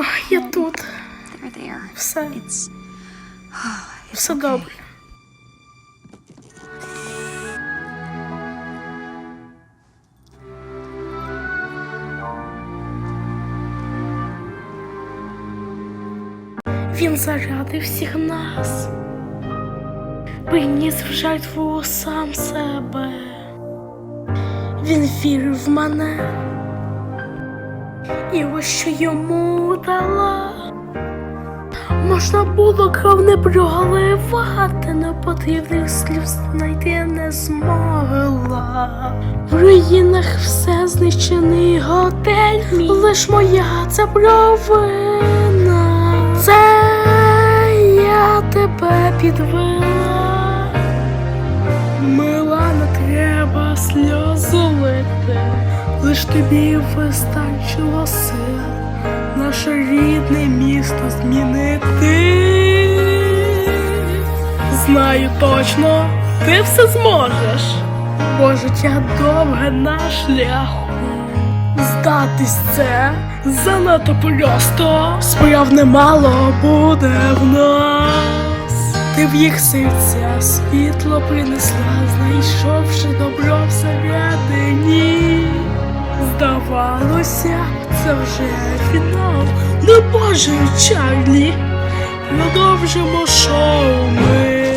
Ах, Я тут. They're there. Все, It's все добре. Він заради всіх нас. Приніс в жертву сам себе. Він вірив в мене. І ось що йому дала. Можна було кров не проливати, но потрібних слів знайти не змогла. В руїнах все знищений готель мій. Лиш моя це провина. Це я тебе підвела. Лиш тобі вистачило сил наше рідне місто змінити. Знаю точно, ти все зможеш, бо життя довге на шляху. Здатись це занадто просто, справ немало буде в нас. Ти в їх серця світло принесла, знайшовши добро всередині. Здавалося, це вже фінал. Не боже, Чарлі. Продовжимо шоу ми.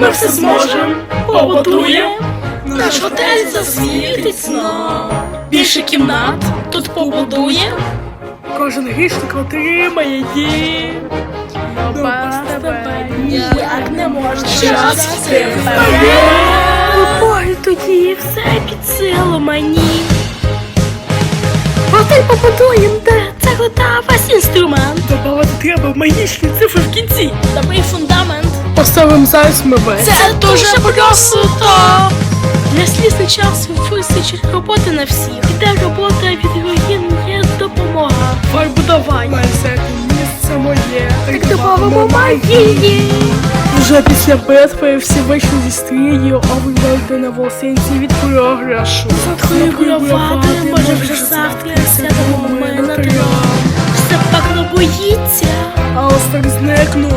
Ми все зможемо, побудуємо. Наш готель засвітить знов. Більше кімнат тут побудує. Кожен грішник отримає. До вас тебе ніяк не можна. Час вперед. Ой, тоді все під силу мені. Готель побудуєм, де цегли та весь інструмент. Добавити треба магічні цифри в кінці. Добрий фундамент. Поставимо зараз ми весь. Це дуже просто. Для сліз часу вистачить роботи на всіх. Іде робота від руїн є допомога. Фарбу давай. місце моє. Так добавимо магії. Вже після битви всі вийшли зі стрію, а ви вийде на волосинці від програшу. Хвилювати, може вже завтра сядемо ми на трьох. Все пекло боїться. А Остер зникнув,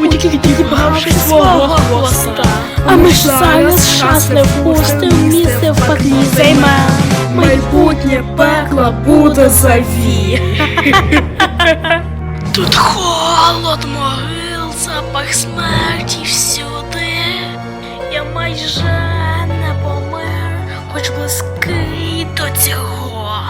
у тільки дібравши свого хвоста. А ми ж зараз час не впустим, місце в пеклі займе. Майбутнє пекла буде заві. Тут холод, могил, запах смерті всюди. Я майже не помер, хоч близький до цього.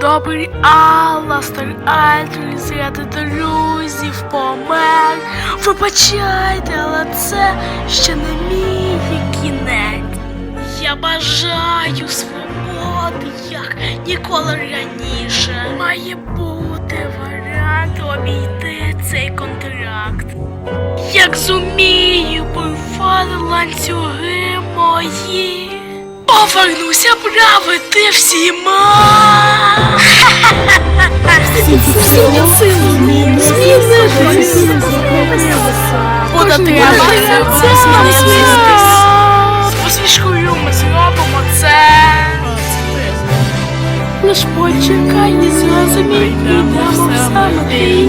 Добрий Алластер Альтрі зряди друзів помер. Вибачайте, але це ще не мій кінець. Я бажаю свободи, як ніколи раніше. Має бути варіант обійти цей контракт. Як зумію порвати ланцюги мої. Повернуся правити всіма. З посмішкою ми зробимо це. Лиш почекай, не зрозумій,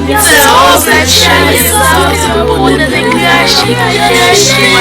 я. Це означає, завтра буде найкраще, найкращий.